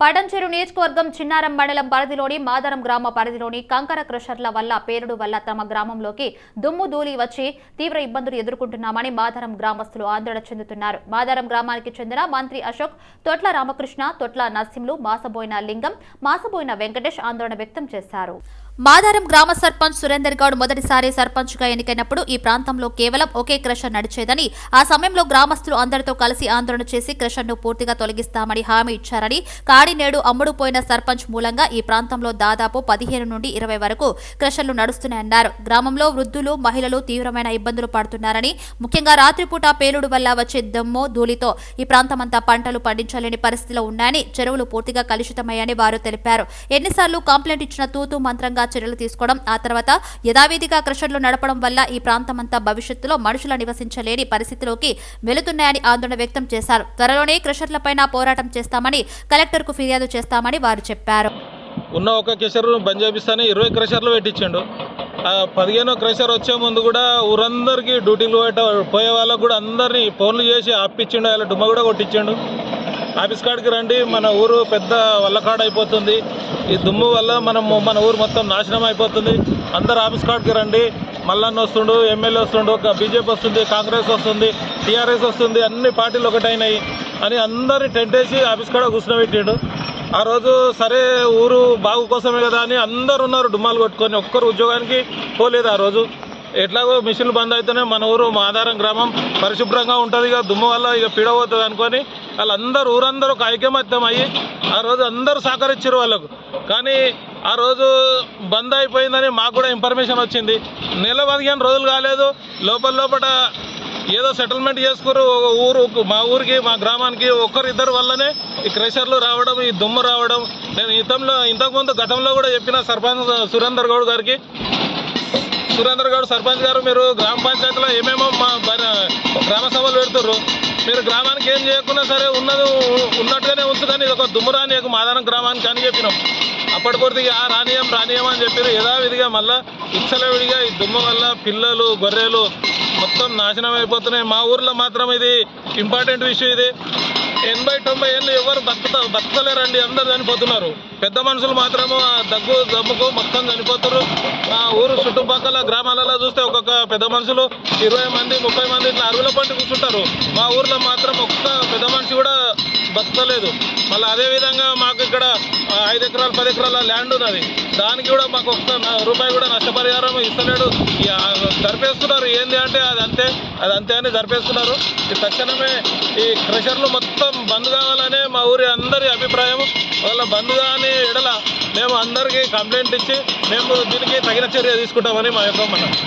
పడంచెరు నియోజకవర్గం చిన్నారం మండలం పరిధిలోని మాదరం గ్రామ పరిధిలోని కంకర క్రషర్ల వల్ల పేరుడు వల్ల తమ గ్రామంలోకి దుమ్ము ధూళి వచ్చి తీవ్ర ఇబ్బందులు ఎదుర్కొంటున్నామని మాదరం గ్రామస్తులు ఆందోళన చెందుతున్నారు. మాదరం గ్రామానికి చెందిన మంత్రి అశోక్ తొట్ల రామకృష్ణ తొట్ల నరసింహులు మాసబోయిన లింగం మాసబోయిన వెంకటేష్ ఆందోళన వ్యక్తం చేశారు. మాదారం గ్రామ సర్పంచ్ సురేందర్ గౌడ్ మొదటిసారి సర్పంచ్గా ఎన్నికైనప్పుడు ఈ ప్రాంతంలో కేవలం ఒకే క్రషర్ నడిచేదని ఆ సమయంలో గ్రామస్తులు అందరితో కలిసి ఆందోళన చేసి క్రషర్ను పూర్తిగా తొలగిస్తామని హామీ ఇచ్చారని కాడి నేడు అమ్ముడుపోయిన సర్పంచ్ మూలంగా ఈ ప్రాంతంలో దాదాపు పదిహేను నుండి ఇరవై వరకు క్రషర్లు నడుస్తున్నాయన్నారు. గ్రామంలో వృద్ధులు మహిళలు తీవ్రమైన ఇబ్బందులు పడుతున్నారని ముఖ్యంగా రాత్రిపూట పేలుడు వల్ల వచ్చే దమ్ము ధూళితో ఈ ప్రాంతమంతా పంటలు పండించలేని పరిస్థితిలో ఉన్నాయని చెరువులు పూర్తిగా కలుషితమయ్యాయని వారు తెలిపారు. ఎన్నిసార్లు కంప్లైంట్ ఇచ్చిన తూతు మంత్రంగా చర్యలు తీసుకోవడం ఆ తర్వాత యథావిధిగా క్రషర్లు నడపడం వల్ల ఈ ప్రాంతమంతా భవిష్యత్తులో మనుషులు నివసించలేని పరిస్థితిలోకి వెళుతున్నాయని ఆందోళన వ్యక్తం చేశారు. త్వరలోనే క్రషర్లపైన పోరాటం చేస్తామని కలెక్టర్కు ఫిర్యాదు చేస్తామని వారు చెప్పారు. ఉన్న ఒక క్రెషర్ బంద్ చేపిస్తానే ఇరవై క్రషర్లు పెట్టించండు. పదిహేను పదిహేనో వచ్చే ముందు కూడా ఊరందరికీ డ్యూటీలు పోయే వాళ్ళకు కూడా అందరినీ ఫోన్లు చేసి ఆపిచ్చిండు అలా డుమ్మ కూడా కొట్టించిండు. ఆఫీస్ కాడికి రండి మన ఊరు పెద్ద వల్లకాడ అయిపోతుంది ఈ దుమ్ము వల్ల మనం మన ఊరు మొత్తం నాశనం అయిపోతుంది అందరు ఆఫీస్ కాడికి రండి. మల్లన్న వస్తుండు ఎమ్మెల్యే వస్తుండు ఒక బీజేపీ వస్తుంది కాంగ్రెస్ వస్తుంది టీఆర్ఎస్ వస్తుంది అన్ని పార్టీలు ఒకటైనాయి అని అందరిని టెంట్ వేసి ఆఫీస్ కాడ కూర్చోబెట్టిండు ఆ రోజు సరే ఊరు బాగు కోసమే కదా అని అందరు ఉన్నారు డుమ్మాలు కొట్టుకొని. ఒక్కరు ఉద్యోగానికి పోలేదు ఆ రోజు. ఎట్లాగో మిషన్లు బంద్ అయితేనే మన ఊరు మాధారం గ్రామం పరిశుభ్రంగా ఉంటుంది ఇక దుమ్ము వల్ల ఇక పీడబోతుంది అనుకొని వాళ్ళందరూ ఊరందరూ ఒక ఐక్యమత్యం అయ్యి ఆ రోజు అందరూ సహకరించారు వాళ్ళకు. కానీ ఆ రోజు బంద్ అయిపోయిందని మాకు కూడా ఇన్ఫర్మేషన్ వచ్చింది. నెల పదిహేను రోజులు కాలేదు లోపల లోపల ఏదో సెటిల్మెంట్ చేసుకురు ఒక ఊరు మా ఊరికి మా గ్రామానికి ఒక్కరిద్దరు వల్లనే ఈ క్రెషర్లు రావడం ఈ దుమ్ము రావడం. నేను ఇంతంలో ఇంతకుముందు గతంలో కూడా చెప్పిన సర్పంచ్ సురేందర్ గౌడ్ గారికి సురేందర్ గౌడ్ సర్పంచ్ గారు మీరు గ్రామ పంచాయతీలో ఏమేమో మా గ్రామ సభలు పెడుతుర్రు. మీరు గ్రామానికి ఏం చేయకున్నా సరే ఉన్నది ఉన్నట్టుగానే ఉంచు కానీ ఇది ఒక దుమ్ము రానియకు మాదానం గ్రామానికి అని చెప్పినాం. అప్పటి కొద్దిగా ఆ రానియం రానియం అని చెప్పారు యథావిధిగా మళ్ళీ ఇచ్చలవిడిగా ఈ దుమ్ము వల్ల పిల్లలు గొర్రెలు మొత్తం నాశనం అయిపోతున్నాయి. మా ఊర్లో మాత్రం ఇది ఇంపార్టెంట్ విషయం ఇది. ఎనభై తొంభై ఏళ్ళు ఎవరు బతుకుతారు బతకలేరండి అందరు చనిపోతున్నారు. పెద్ద మనుషులు మాత్రము దగ్గు దమ్ముకు మొత్తం చనిపోతారు ఆ ఊరు చుట్టుపక్కల గ్రామాలలో చూస్తే ఒక్కొక్క పెద్ద మనుషులు ఇరవై మంది ముప్పై మంది ఇట్లా అరువుల పంట కూర్చుంటారు. మా ఊర్లో మాత్రం ఒక్క పెద్ద మనిషి కూడా బతకలేదు. మళ్ళీ అదేవిధంగా మాకు ఇక్కడ ఐదు ఎకరాలు పది ఎకరాల ల్యాండ్ ఉన్నది. దానికి కూడా మాకు ఒక్క రూపాయి కూడా నష్టపరిహారం ఇస్తలేడు. జరిపేస్తున్నారు. ఏంది అంటే అది అంతే అది అంతే అని జరిపేస్తున్నారు. ఈ తక్షణమే ఈ క్రెషర్లు మొత్తం బంద్ కావాలనే మా ఊరి అందరి అభిప్రాయం. వాళ్ళ బంద్ కంప్లైంట్ ఇచ్చి మేము దీనికి తగిన చర్య తీసుకుంటామని మా యొక్క మనం